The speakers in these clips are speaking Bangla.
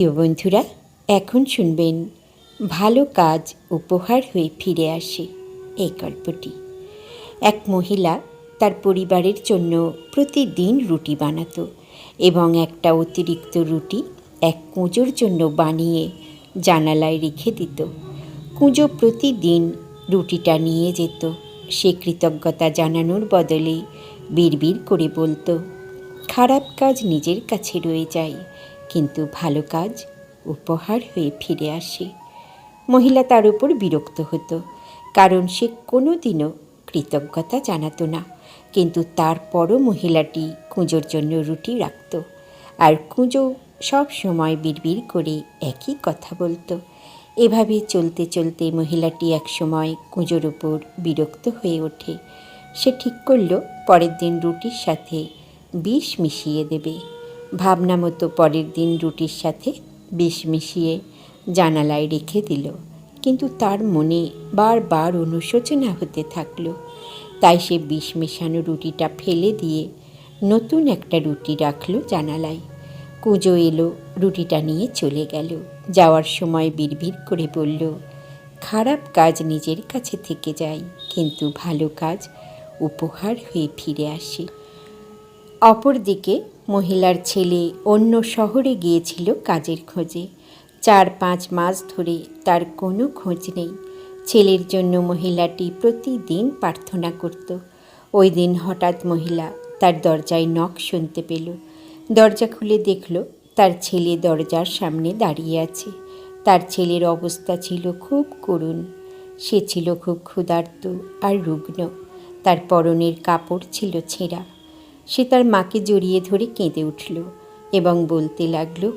প্রিয় বন্ধুরা, এখন শুনবেন ভালো কাজ উপহার হয়ে ফিরে আসে এই গল্পটি। এক মহিলা তার পরিবারের জন্য প্রতিদিন রুটি বানাতো এবং একটা অতিরিক্ত রুটি এক কুঁজোর জন্য বানিয়ে জানালায় রেখে দিত। কুঁজো প্রতিদিন রুটিটা নিয়ে যেত। সে কৃতজ্ঞতা জানানোর বদলে বিড়বিড় করে বলতো, খারাপ কাজ নিজের কাছে রয়ে যায় কিন্তু ভালো কাজ, উপহার হয়ে ফিরে আসে। মহিলা তার উপর বিরক্ত হতো, কারণ সে কোনো দিনও কৃতজ্ঞতা জানাতো না। কিন্তু তারপরও মহিলাটি কুঁজোর জন্য রুটি রাখত আর কুঁজো সব সময় বিড়বিড় করে একই কথা বলতো। এভাবে চলতে চলতে মহিলাটি একসময় কুঁজোর উপর বিরক্ত হয়ে ওঠে। সে ঠিক করল, পরের দিন রুটির সাথে বিষ মিশিয়ে দেবে। ভাবনা মতো পরের দিন রুটির সাথে বিষ মিশিয়ে জানালায় রেখে দিল। কিন্তু তার মনে বারবার অনুশোচনা হতে থাকল। তাই সে বিষ মেশানো রুটিটা ফেলে দিয়ে নতুন একটা রুটি রাখল জানালায়। কুজো এলো, রুটিটা নিয়ে চলে গেল। যাওয়ার সময় বিড়বিড় করে বলল, খারাপ কাজ নিজের কাছে থেকে যায়, কিন্তু ভালো কাজ উপহার হয়ে ফিরে আসে। অপরদিকে মহিলার ছেলে অন্য শহরে গিয়েছিল কাজের খোঁজে। চার পাঁচ মাস ধরে তার কোনো খোঁজ নেই। ছেলের জন্য মহিলাটি প্রতিদিন প্রার্থনা করত। ওই দিন হঠাৎ মহিলা তার দরজায় নখ শুনতে পেল। দরজা খুলে দেখল তার ছেলে দরজার সামনে দাঁড়িয়ে আছে। তার ছেলের অবস্থা ছিল খুব করুণ। সে ছিল খুব ক্ষুধার্ত আর রুগ্ন। তার পরনের কাপড় ছিল ছেঁড়া। সে তার মাকে জড়িয়ে ধরে কেঁদে উঠল এবং বলতে লাগল,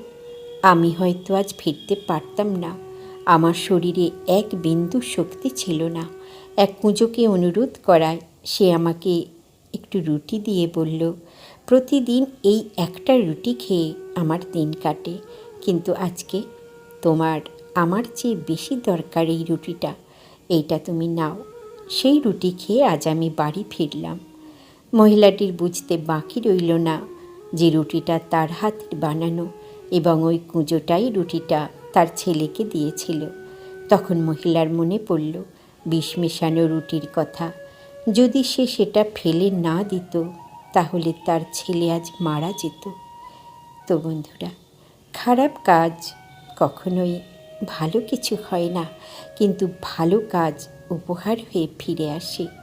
আমি হয়তো আজ ফিরতে পারতাম না। আমার শরীরে এক বিন্দু শক্তি ছিল না। এক কুঁজোকে অনুরোধ করায় সে আমাকে একটু রুটি দিয়ে বলল, প্রতিদিন এই একটা রুটি খেয়ে আমার দিন কাটে। কিন্তু আজকে তোমার, আমার চেয়ে বেশি দরকার এই রুটিটা। এইটা তুমি নাও। সেই রুটি খেয়ে আজ আমি বাড়ি ফিরলাম। মহিলাটির বুঝতে বাকি রইল না যে রুটিটা তার হাতের বানানো এবং ওই কুঁজোটাই রুটিটা তার ছেলেকে দিয়েছিল। তখন মহিলার মনে পড়ল, বিষ মেশানো রুটির কথা। যদি সে সেটা ফেলে না দিত, তাহলে তার ছেলে আজ মারা যেত। তো বন্ধুরা, খারাপ কাজ কখনোই ভালো কিছু হয় না, কিন্তু ভালো কাজ উপহার হয়ে ফিরে আসে।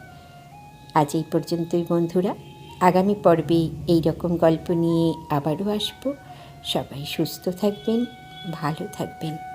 আজ এই পর্যন্তই বন্ধুরা। আগামী পর্বে এই রকম গল্প নিয়ে আবারও আসব। সবাই সুস্থ থাকবেন, ভালো থাকবেন।